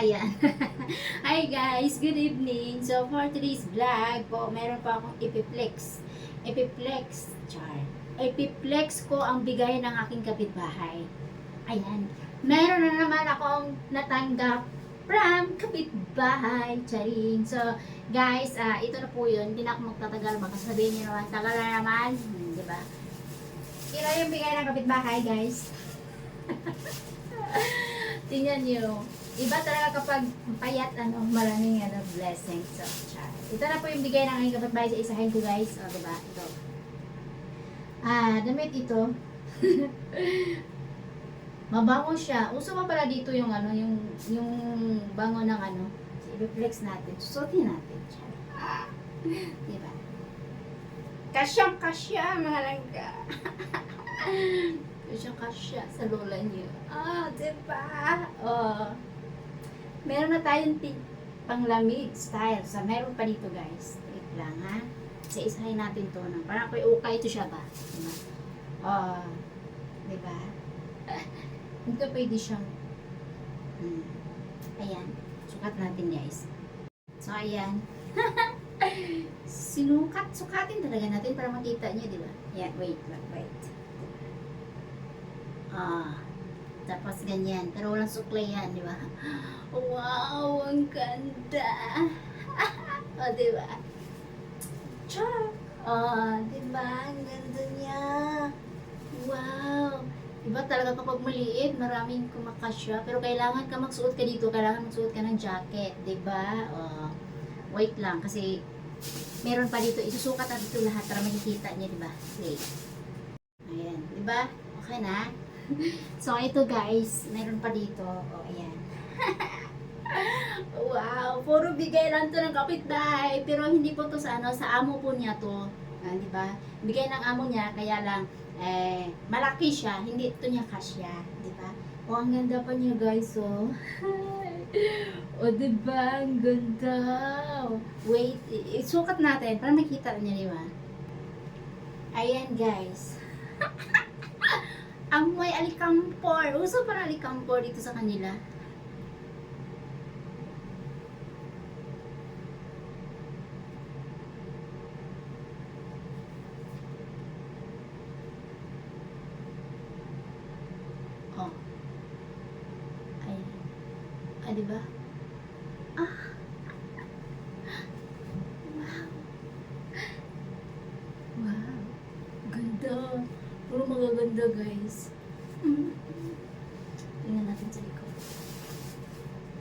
Ayan. Hi guys, good evening. So for today's vlog po, meron pa akong ipiplex. Ipiplex, char. Ipiplex ko ang bigay ng aking kapitbahay. Ayan. Meron na naman akong natanggap from kapitbahay. Charing. So, guys, ah, ito na po yun. Hindi na ako magtatagal. Baka sabihin niyo naman, tagal na naman. Hmm, di ba? Ito yung bigay ng kapitbahay, guys. Tingnan nyo. Iba talaga kapag payat, ano, maraming ano, blessing. So, char. Ito na po yung bigay ng aking kapitbahay sa isahin ko, guys. O, diba? Ito. Ah, damit ito. Mabango siya. Uso pa pala dito yung ano, yung yung bango ng ano. So, i-flex natin. Susutin natin. Char. Diba? Kasyang kasya, mga langga. Kasyang kasya sa lola niyo. Ah, diba? Oh. Meron na tayong panglamig style. So, meron pa dito, guys. Wait lang, ha? Sa isahin natin to. Ng, parang kay ukay ito siya ba? Diba? Oh. Diba? Ito pwede siyang hmm. Ayan. Sukat natin, guys. So, ayan. Sinukat, sukatin talaga natin para makita niyo, di ba? Ayan, wait, wait, wait. Ah, tapos ganyan. Pero walang suklay yan, di ba? Wow, ang ganda. o, di ba? Char! Oh, di ba? Ang ganda niya. Wow. Diba talaga kapag maliit, maraming kumakasya. Pero kailangan ka magsuot ka dito, kailangan magsuot ka ng jacket, di ba? Oh, wait lang, kasi meron pa dito, isusukat natin ito lahat para makikita niyo, di ba? Wait. Ayan, di ba? Okay na? so, ito guys, meron pa dito. O, ayan. wow, puro bigay lang to ng kapitbahay. Pero hindi po to sa ano, sa amo po niya to. Ah, di ba? Bigay ng amo niya, kaya lang, eh, malaki siya, hindi ito niya kasya, di ba? O, ang ganda pa niya guys, oh. o, di ba? Ang ganda. Wait, isukat natin para makita niya, di ba? Ayan, guys. Amoy alikampor. Uso pa alikampor dito sa kanila. Oh. Ay. Ah, di ba? Ah. Wow. Wow. Ganda. Puro magaganda, guys. Mm. Tingnan natin sa likod.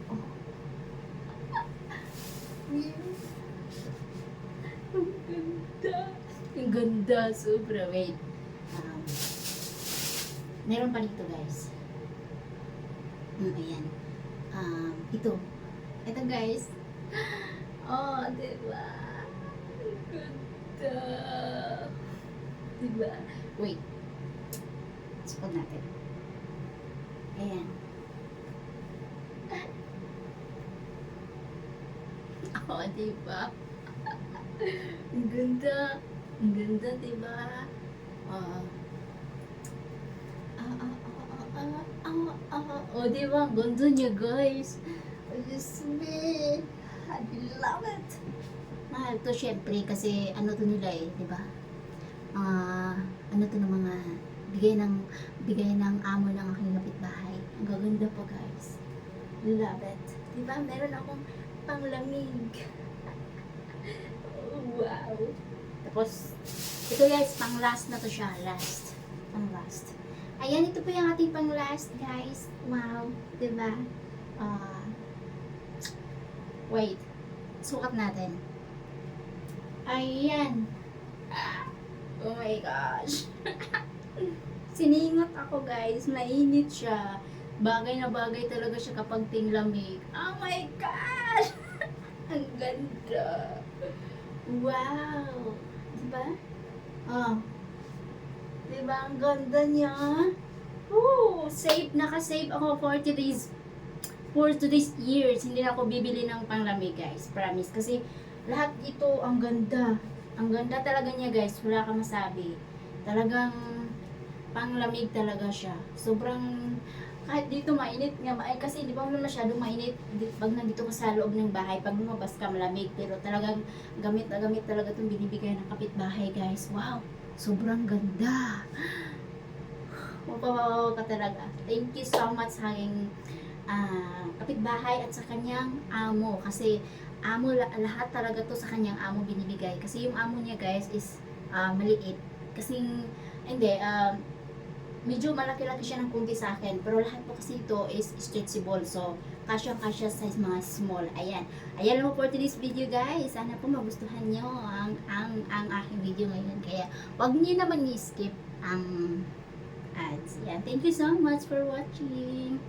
Oh. Ang ganda. Ang ganda. Sobra. Wait. Um, meron pa dito, guys. Mm, ayan. Um, ito. Ito, guys. Oh, diba? Ang ganda. Diba? Wait. Sukat natin. Ayan. Oh, diba? Ang ganda. Ang ganda, diba? Oh. Ah, ah, ah, ah, ah, ah, ah. Oh, diba? Ang ganda niya, guys. Oh, Diyos me. I love it. Mahal to, syempre, kasi ano to nila eh, di ba? Ah, ano to ng mga bigay ng bigay ng amo ng aking kapitbahay. Ang gaganda po, guys. Love it. Di ba? Meron akong panglamig. Wow. Tapos, ito guys, pang last na to siya. Last. Pang last. Ayan, ito po yung ating pang last, guys. Wow. Di ba? Ah, wait. Sukat natin. Ayan. Oh my gosh. Siningot ako guys. Mainit siya. Bagay na bagay talaga siya kapag tinglamig. Oh my gosh! Ang ganda. Wow. Diba? Oh. Diba? Ang ganda niya. Oh, save. Naka-save ako for today's for today's years. Hindi na ako bibili ng panglamig guys. Promise. Kasi lahat ito ang ganda. Ang ganda talaga niya guys. Wala kang masabi. Talagang panglamig talaga siya. Sobrang kahit dito mainit nga maay kasi di ba naman masyadong mainit? Pag nandito ka sa loob ng bahay pag lumabas ka malamig. Pero talagang gamit na gamit talaga itong binibigay ng kapitbahay guys. Wow! Sobrang ganda! Mapapawaw ka talaga. Thank you so much sa aking ah, kapitbahay at sa kanyang amo. Kasi amo la- lahat talaga to sa kanyang amo binibigay. Kasi yung amo niya guys is ah, maliit. Kasi hindi um, medyo malaki-laki siya ng kunti sa akin. Pero lahat po kasi ito is stretchable. So, kasya-kasya sa mga small. Ayan. Ayan po for today's video, guys. Sana po magustuhan nyo ang, ang, ang aking video ngayon. Kaya, wag niyo naman i-skip ang ads. Ayan. Thank you so much for watching.